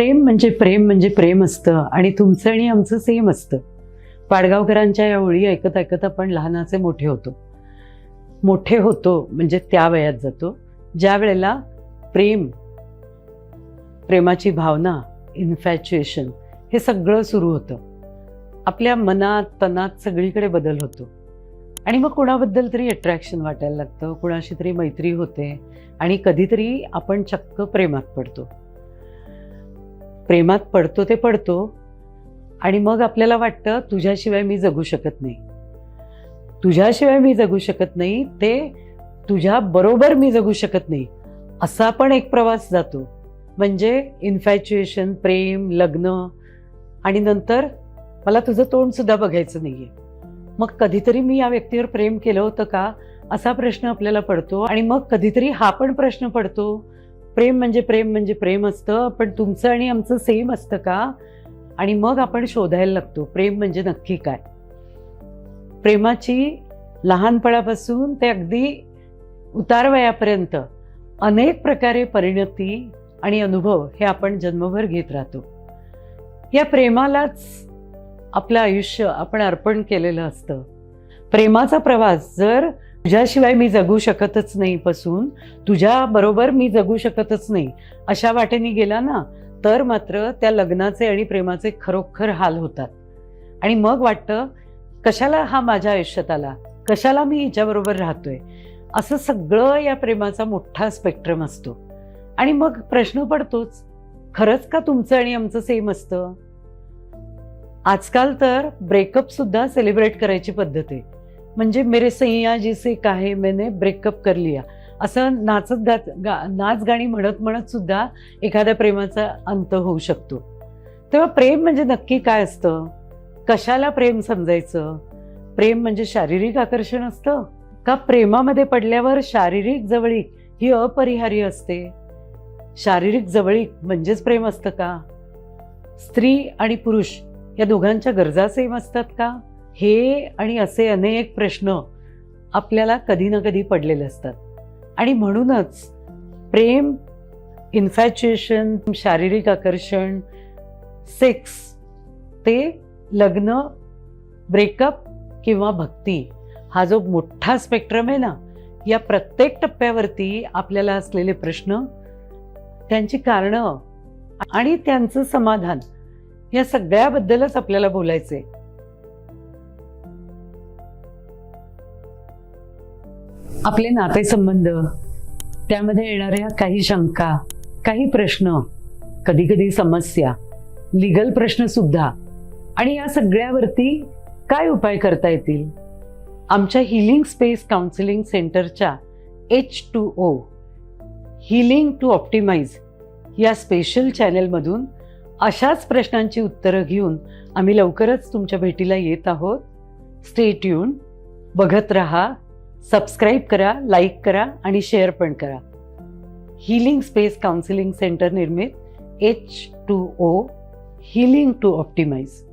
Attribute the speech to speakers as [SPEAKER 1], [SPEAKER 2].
[SPEAKER 1] प्रेम म्हणजे प्रेम म्हणजे प्रेम असतं आणि तुमचं आणि आमचं सेम असतं. पाडगावकरांच्या या ओळी ऐकत ऐकत आपण लहानाचे मोठे होतो. मोठे होतो म्हणजे त्या वयात जातो. ज्या वेळेला प्रेम प्रेमाची भावना इन्फॅच्युएशन हे सगळं सुरू होतं. आपल्या मनात तनात सगळीकडे बदल होतो. आणि मग कोणाबद्दल तरी अट्रॅक्शन वाटायला लागतं कुणाशी तरी मैत्री होते आणि कधीतरी आपण चक्क प्रेमात पडतो. प्रेमात पडतो ते पडतो आणि मग आपल्याला वाटतं तुझ्याशिवाय मी जगू शकत नाही. तुझ्याशिवाय मी जगू शकत नाही ते तुझ्या बरोबर मी जगू शकत नाही असा पण एक प्रवास जातो. म्हणजे इन्फॅच्युएशन प्रेम लग्न आणि नंतर मला तुझं तोंड सुद्धा बघायचं नाहीये. मग कधीतरी मी या व्यक्तीवर प्रेम केलं होतं का? असा प्रश्न आपल्याला पडतो आणि मग कधीतरी हा पण प्रश्न पडतो प्रेम म्हणजे प्रेम म्हणजे प्रेम असतं पण तुमचं आणि आमचं सेम असतं का? आणि मग आपण शोधायला लागतो प्रेम म्हणजे नक्की काय? प्रेमाची लहानपणापासून ते अगदी उतारवयापर्यंत अनेक प्रकारे परिणती आणि अनुभव हे आपण जन्मभर घेत राहतो. या प्रेमालाच आपलं आयुष्य आपण अर्पण केलेलं असतं. प्रेमाचा प्रवास जर तुझ्याशिवाय मी जगू शकतच नाही पासून. तुझ्या बरोबर मी जगू शकतच नाही. अशा वाटेने गेला ना तर मात्र त्या लग्नाचे आणि प्रेमाचे खरोखर हाल होतात. आणि मग वाटतं कशाला हा माझ्या आयुष्यात आला? कशाला मी हिच्याबरोबर राहतोय? असं सगळं या प्रेमाचा मोठा स्पेक्ट्रम असतो. आणि मग प्रश्न पडतोच खरंच का तुमचं आणि आमचं सेम असतं? आजकाल तर ब्रेकअप सुद्धा सेलिब्रेट करायची पद्धत आहे. म्हणजे मेरे सैया जिसे काहे मैंने ब्रेकअप कर लिया. असं नाचत गात गा नाच गाणी म्हणत म्हणत सुद्धा एखाद्या प्रेमाचा अंत होऊ शकतो. तेव्हा प्रेम म्हणजे नक्की काय असतं? कशाला प्रेम समजायचं? प्रेम म्हणजे शारीरिक आकर्षण असतं? का प्रेमामध्ये पडल्यावर शारीरिक जवळीक ही अपरिहार्य असते? शारीरिक जवळीक म्हणजेच प्रेम असतं का? स्त्री आणि पुरुष या दोघांच्या गरजा सेम असतात का? हे आणि असे अनेक प्रश्न आपल्याला कधी ना कधी पडलेले असतात. आणि म्हणूनच प्रेम इन्फॅच्युएशन शारीरिक आकर्षण सेक्स ते लग्न ब्रेकअप किंवा भक्ती हा जो मोठा स्पेक्ट्रम आहे ना या प्रत्येक टप्प्यावरती आपल्याला असलेले प्रश्न त्यांची कारणं आणि त्यांचं समाधान या सगळ्याबद्दलच आपल्याला बोलायचंय. आपले नातेसंबंध त्यामध्ये येणाऱ्या काही शंका काही प्रश्न कधी कधी समस्या लिगल प्रश्न सुद्धा आणि या सगळ्यावरती काय उपाय करता येतील? आमच्या हिलिंग स्पेस काउन्सिलिंग सेंटरच्या H two O healing to optimise या स्पेशल चॅनेलमधून अशाच प्रश्नांची उत्तरं घेऊन आम्ही लवकरच तुमच्या भेटीला येत आहोत. स्टे ट्यून बघत रहा. सबस्क्राईब करा लाईक करा आणि शेअर पण करा. हिलिंग स्पेस काउन्सिलिंग सेंटर निर्मित H two O healing to optimise